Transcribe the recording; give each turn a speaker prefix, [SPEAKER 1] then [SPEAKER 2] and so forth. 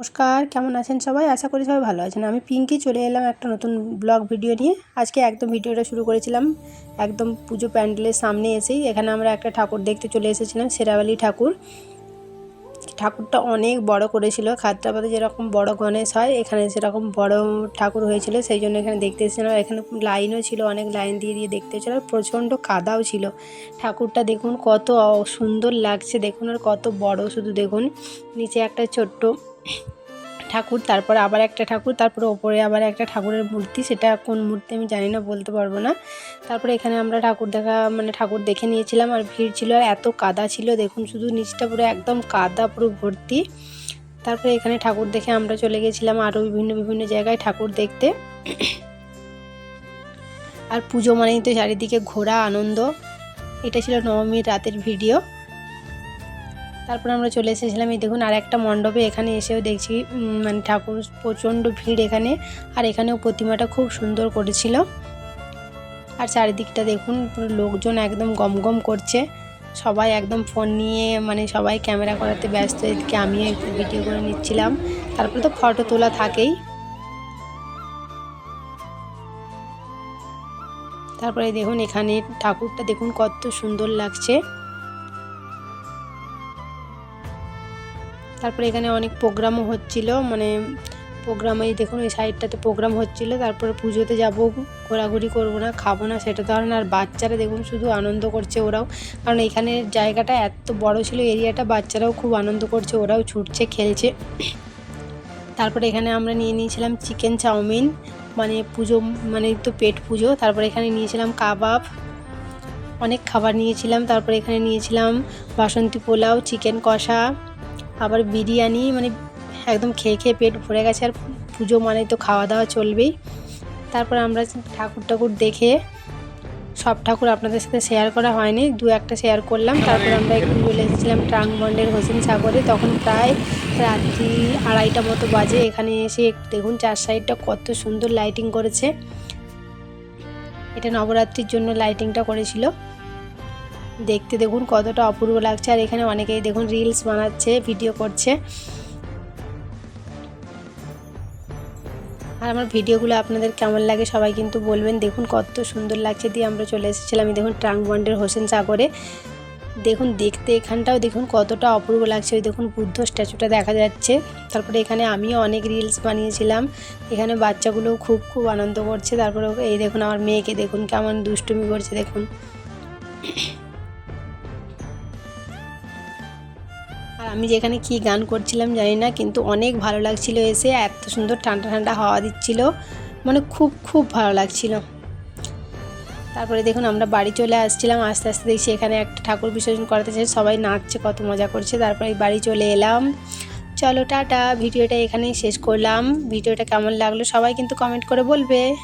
[SPEAKER 1] নমস্কার, কেমন আছেন সবাই? আশা করি সবাই ভালো আছেন। আমি পিঙ্কি চলে এলাম একটা নতুন ব্লগ ভিডিও নিয়ে। আজকে একদম ভিডিওটা শুরু করেছিলাম। একদম পুজো প্যান্ডেলের সামনে এসেই। এখানে আমরা একটা ঠাকুর দেখতে চলে এসেছিলাম সেরাবালি ঠাকুর। ঠাকুরটা অনেক বড় করেছিল। খাদ্রাবাদে যেরকম বড় গণেশ হয়, এখানে সেরকম বড় ঠাকুর হয়েছিল। সেই জন্য এখানে দেখতে এসেছিলাম। এখানে লাইনও ছিল, অনেক লাইন দিয়ে দিয়ে দেখতে হচ্ছিল আর প্রচণ্ড কাদাও ছিল। ঠাকুরটা দেখুন কত সুন্দর লাগছে। দেখুন আর কত বড় শুধু দেখুন। নিচে একটা ছোট্ট ঠাকুর, তারপর আবার একটা ঠাকুর, তারপরে ওপরে আবার একটা ঠাকুরের মূর্তি, সেটা কোন মূর্তি আমি জানি না, বলতে পারব না। তারপরে এখানে আমরা ঠাকুর দেখা মানে ঠাকুর দেখে নিয়েছিলাম আর ভিড় ছিল, আর এত কাদা ছিল, দেখুন শুধু নিচটা পুরো একদম কাদা, পুরো ভর্তি। তারপরে এখানে ঠাকুর দেখে আমরা চলে গেছিলাম আরও বিভিন্ন বিভিন্ন জায়গায় ঠাকুর দেখতে। আর পুজো মানেই তো চারিদিকে ঘোরা, আনন্দ। এটা ছিল নবমীর রাতের ভিডিও। তারপর আমরা চলে এসেছিলাম। এই দেখুন আর একটা মণ্ডপে এখানে এসেও দেখছি মানে ঠাকুর প্রচণ্ড ভিড় এখানে। আর এখানেও প্রতিমাটা খুব সুন্দর করেছিল। আর চারিদিকটা দেখুন লোকজন একদম গম গম করছে। সবাই একদম ফোন নিয়ে মানে সবাই ক্যামেরা করাতে ব্যস্ত। এদিকে আমিও একটু ভিডিও করে নিচ্ছিলাম। তারপরে তো ফটো তোলা থাকেই। তারপরে দেখুন, এখানে ঠাকুরটা দেখুন, কত সুন্দর লাগছে। তারপরে এখানে অনেক প্রোগ্রামও হচ্ছিল মানে প্রোগ্রামে দেখুন ওই সাইডটাতে প্রোগ্রাম হচ্ছিল, তারপরে পুজোতে যাব, ঘোরাঘুরি করব না, খাব না, সেটা তো না, আর বাচ্চারা দেখুন শুধু আনন্দ করছে ওরাও, কারণ এখানে জায়গাটা এত বড় ছিল, এরিয়াটা বাচ্চারাও খুব আনন্দ করছে, ওরাও ছুটছে, খেলছে। তারপরে এখানে আমরা নিয়ে নিয়েছিলাম চিকেন চাউমিন মানে পুজো মানে তো পেট পুজো, তারপরে এখানে নিয়েছিলাম কাবাব, অনেক খাবার নিয়েছিলাম, তারপরে এখানে নিয়েছিলাম বাসন্তী পোলাও চিকেন কষা আবার বিরিয়ানি মানে একদম খেয়ে খেয়ে পেট ভরে গেছে আর পুজো মানে তো খাওয়া দাওয়া চলবেই। তারপর আমরা ঠাকুর ঠাকুর দেখে সব ঠাকুর আপনাদের সাথে শেয়ার করা হয়নি, দু একটা শেয়ার করলাম। তারপর আমরা একটু চলে এসেছিলাম ট্রাঙ্কবন্ডের হোসেন সাগরে। তখন প্রায় রাত্রি আড়াইটা মতো বাজে, এখানে এসে দেখুন চার সাইডটা কত সুন্দর লাইটিং করেছে। এটা নবরাত্রির জন্য লাইটিংটা করেছিল। দেখতে দেখুন কতটা অপূর্ব লাগছে। আর এখানে অনেকেই দেখুন রিলস বানাচ্ছে ভিডিও করছে। আর আমার ভিডিওগুলো আপনাদের কেমন লাগে সবাই কিন্তু বলবেন। দেখুন কত সুন্দর লাগছে দিয়ে আমরা চলে এসেছিলাম দেখুন ট্রাঙ্ক বন্ডের হোসেন সাগরে। দেখুন দেখতে এখানটাও দেখুন কতটা অপূর্ব লাগছে। ওই দেখুন বুদ্ধ স্ট্যাচুটা দেখা যাচ্ছে। তারপরে এখানে আমিও অনেক রিলস বানিয়েছিলাম। এখানে বাচ্চাগুলোও খুব খুব আনন্দ করছে। তারপরে এই দেখুন আমার মেয়েকে দেখুন কেমন দুষ্টুমি করছে দেখুন। আর আমি যেখানে কি গান করছিলাম জানি না, কিন্তু অনেক ভালো লাগছিল এসে, এত সুন্দর ঠান্ডা ঠান্ডা হাওয়া দিচ্ছিল। মানে খুব খুব ভালো লাগছিল। তারপরে দেখুন আমরা বাড়ি চলে আসছিলাম, আস্তে আস্তে দেখছি এখানে একটা ঠাকুর বিসর্জন করাতে চাই সবাই নাচছে, কত মজা করছে। তারপরে বাড়ি চলে এলাম। চলো, টাটা। ভিডিওটা এখানেই শেষ করলাম। ভিডিওটা কেমন লাগল সবাই কিন্তু কমেন্ট করে বলবে।